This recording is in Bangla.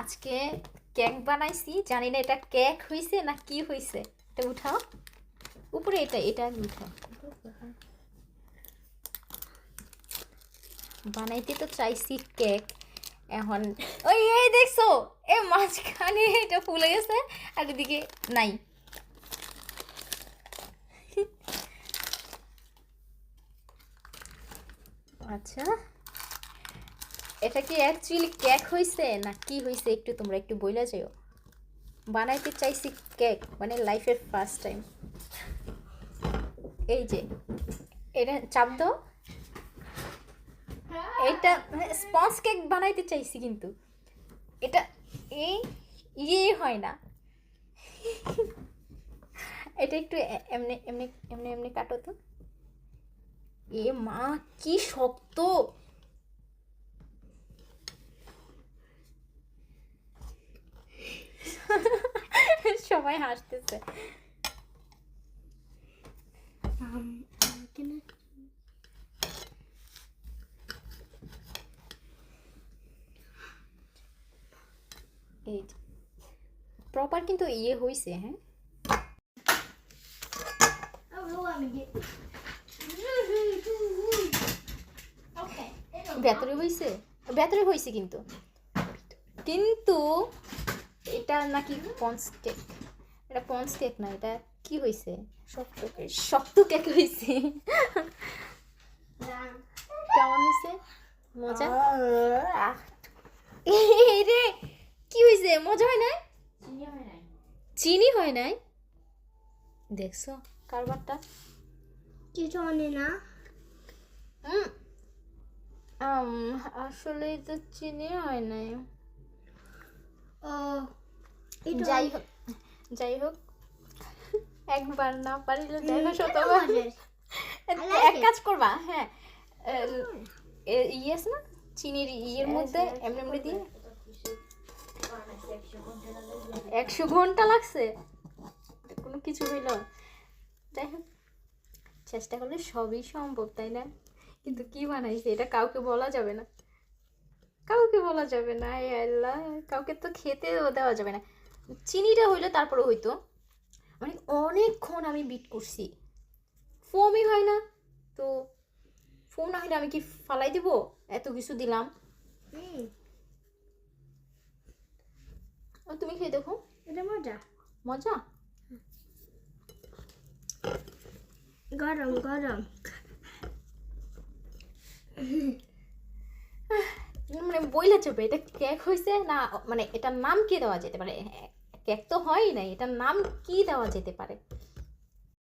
আজকে কেক বানাইছি। জানি না এটা কেক হয়েছে না কি হয়েছে এটা উঠাও। উপরে এটা এটা উঠাও। বানাইতে তো চাইছি কেক। এখন, ওই, এই দেখছ, এ মাঝখানে এটা ফুলে গেছে, আর এদিকে নাই। আচ্ছা। এটা কি অ্যাকচুয়ালি কেক হয়েছে না কি হয়েছে একটু তোমরা একটু বইলা যাও বানাইতে চাইছি কেক মানে লাইফের ফার্স্ট টাইম এই যে, এটা চাপ দাও। এটা স্পঞ্জ কেক বানাইতে চাইছি কিন্তু। এটা এই ইয়ে হয় না। এটা একটু এমনি এমনি এমনি এমনি কাটো তো। এ মা, কি শক্ত! সবাই হাসতেছে। এই প্রপার কিন্তু ইয়ে হয়েছে হ্যাঁ? ভেতরে হয়েছে ভেতরে হয়েছে কিন্তু। কিন্তু এটা নাকি কেক এটা পন্স কেক না এটা কি হয়েছে শক্ত কেক। শক্ত কেক হয়েছে কেমন হয়েছে মজা? রে কি হয়েছে মজা হয় নাই? চিনি হয় নাই। দেখছ কারবারটা? কিছু আনে না। হুম আম, আসলে তো চিনি হয় নাই। ও যাই হোক। যাই হোক একবার না পারিলে দেখা শতবার মজার। এক কাজ করবা হ্যাঁ ইয়ে আছে না? চিনির ইয়ের মধ্যে এমনি এমনি দিয়ে একশো ঘণ্টা লাগছে। কোনো কিছু হইল যাই হোক চেষ্টা করলে সবই সম্ভব তাই না? কিন্তু কি বানাইছে এটা কাউকে বলা যাবে না। কাউকে বলা যাবে না এ আল্লাহ। কাউকে তো খেতেও দেওয়া যাবে না। চিনিটা হইলে তারপরে হইতো মানে অনেকক্ষণ আমি বিট করছি। ফোমই হয় না তো ফোম না হলে আমি কি ফালাই দিব? এত কিছু দিলাম। হুম, তুমি খেয়ে দেখো। এটা মজা। মজা? গরম গরম। মানে বইলে চলবে এটা কেক হয়েছে না মানে এটার নাম কি দেওয়া যেতে পারে? কেক তো হয়ই নাই এটার নাম কি দেওয়া যেতে পারে?